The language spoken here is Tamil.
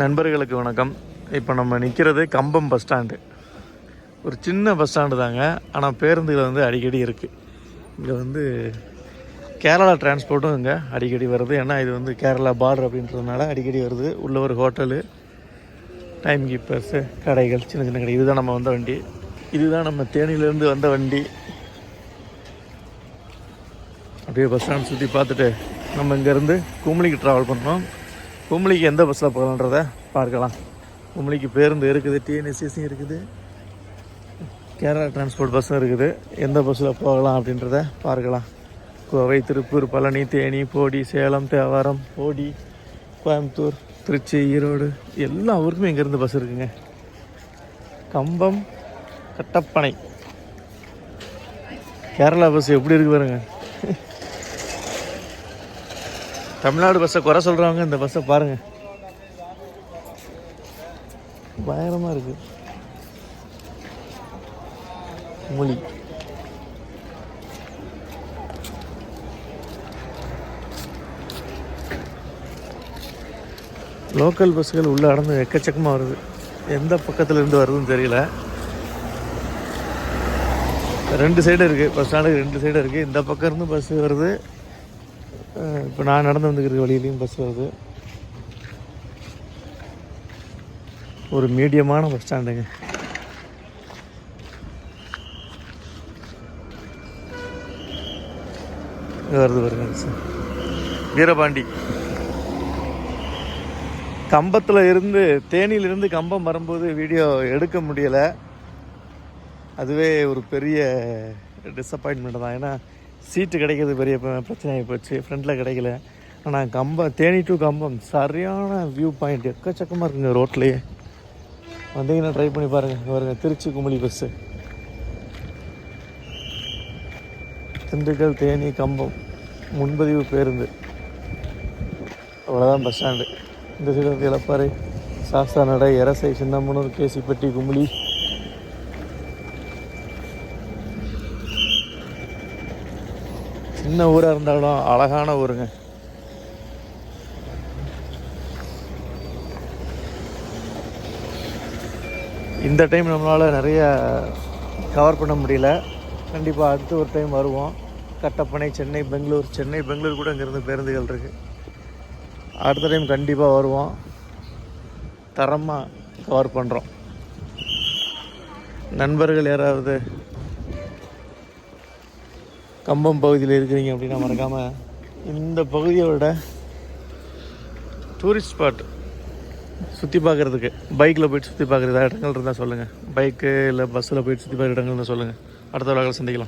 நண்பர்களுக்கு வணக்கம். இப்போ நம்ம நிற்கிறது கம்பம் பஸ் ஸ்டாண்டு. ஒரு சின்ன பஸ் ஸ்டாண்டு தாங்க. ஆனால் பேருந்துகள் வந்து அடிக்கடி இருக்குது இங்கே வந்து கேரளா டிரான்ஸ்போர்ட்டும் இங்கே அடிக்கடி வருது. ஏன்னா இது வந்து கேரளா பார்டர் அப்படின்றதுனால அடிக்கடி வருது. உள்ள ஒரு ஹோட்டலு டைம் கீப்பர்ஸு கடைகள் சின்ன சின்ன கடை. இதுதான் நம்ம வந்த வண்டி. இதுதான் நம்ம தேனியிலேருந்து வந்த வண்டி. அப்படியே பஸ் ஸ்டாண்ட் சுற்றி பார்த்துட்டு நம்ம இங்கேருந்து குமுளிக்கு ட்ராவல் பண்ணுறோம் குமுளிக்கு எந்த பஸ்ஸில் போகலான்றத பார்க்கலாம். குமுளிக்கு பேருந்து இருக்குது டிஎன்எஸ்சிசி இருக்குது கேரளா டிரான்ஸ்போர்ட் பஸ்ஸும் இருக்குது. எந்த பஸ்ஸில் போகலாம் அப்படின்றத பார்க்கலாம். கோவை திருப்பூர் பழனி தேனி போடி சேலம் தேவாரம் போடி கோயம்புத்தூர் திருச்சி ஈரோடு எல்லா ஊருக்குமே இங்கேருந்து பஸ் இருக்குங்க. கம்பம் கட்டப்பனை. கேரளா பஸ் எப்படி இருக்கு பாருங்க. தமிழ்நாடு பஸ்ஸை குறை சொல்கிறவங்க இந்த பஸ்ஸை பாருங்கள் பயங்கரமாக இருக்குது மொழி. லோக்கல் பஸ்ஸுகள் உள்ளே அடந்து எக்கச்சக்கமாக வருது. எந்த பக்கத்தில் இருந்து வருதுன்னு தெரியல. ரெண்டு சைடு இருக்குது பஸ் ஸ்டாண்டுக்கு ரெண்டு சைடு இருக்குது இந்த பக்கம் இருந்து பஸ் வருது. இப்போ நான் நடந்து வந்துக்கிற வழியிலையும் பஸ் வருது. ஒரு மீடியமான பஸ் ஸ்டாண்டுங்க வருது பாருங்க வீரபாண்டி. கம்பத்தில் இருந்து தேனியிலிருந்து கம்பம் வரும்போது வீடியோ எடுக்க முடியலை. அதுவே ஒரு பெரிய டிசப்பாயின்மெண்ட் தான். ஏன்னா சீட்டு கிடைக்கிறது பெரிய பிரச்சனையாகி போச்சு. ஃப்ரண்ட்டில் கிடைக்கல. ஆனால் கம்பம் தேனி டு கம்பம். சரியான வியூ பாயிண்ட் எக்கச்சக்கமாக இருக்குங்க ரோட்லேயே. வந்தீங்கன்னா ட்ரை பண்ணி பாருங்கள் பாருங்க. திருச்சி குமளி பஸ்ஸு திண்டுக்கல் தேனி கம்பம். முன்பதிவு பேருந்து. அவ்வளோதான் பஸ் ஸ்டாண்டு இந்த சைடு வந்து இளப்பாறை சாஸ்தா நடை எரசை சின்னமனூர் கேசிப்பட்டி குமுளி சின்ன ஊராக இருந்தாலும் அழகான ஊருங்க. இந்த டைம் நம்மளால் நிறைய கவர் பண்ண முடியல. கண்டிப்பாக அடுத்து ஒரு டைம் வருவோம். கட்டப்பனை சென்னை பெங்களூர். சென்னை பெங்களூர் கூட இங்கேருந்து பேருந்துகள் இருக்குது அடுத்த டைம் கண்டிப்பாக வருவோம். தரமாக கவர் பண்ணுறோம் நண்பர்கள் யாராவது கம்பம் பகுதியில் இருக்கிறீங்க அப்படின்னா மறக்காமல் இந்த பகுதியோட டூரிஸ்ட் ஸ்பாட் சுற்றி பார்க்குறதுக்கு. பைக்கில் போயிட்டு சுற்றி பார்க்குறது இடங்கள் இருந்தால் சொல்லுங்கள் பைக்கு இல்லை பஸ்ஸில் போயிட்டு சுற்றி பார்க்குற இடங்கள் இருந்தால் சொல்லுங்கள் அடுத்த வகையில் சந்திக்கலாம்.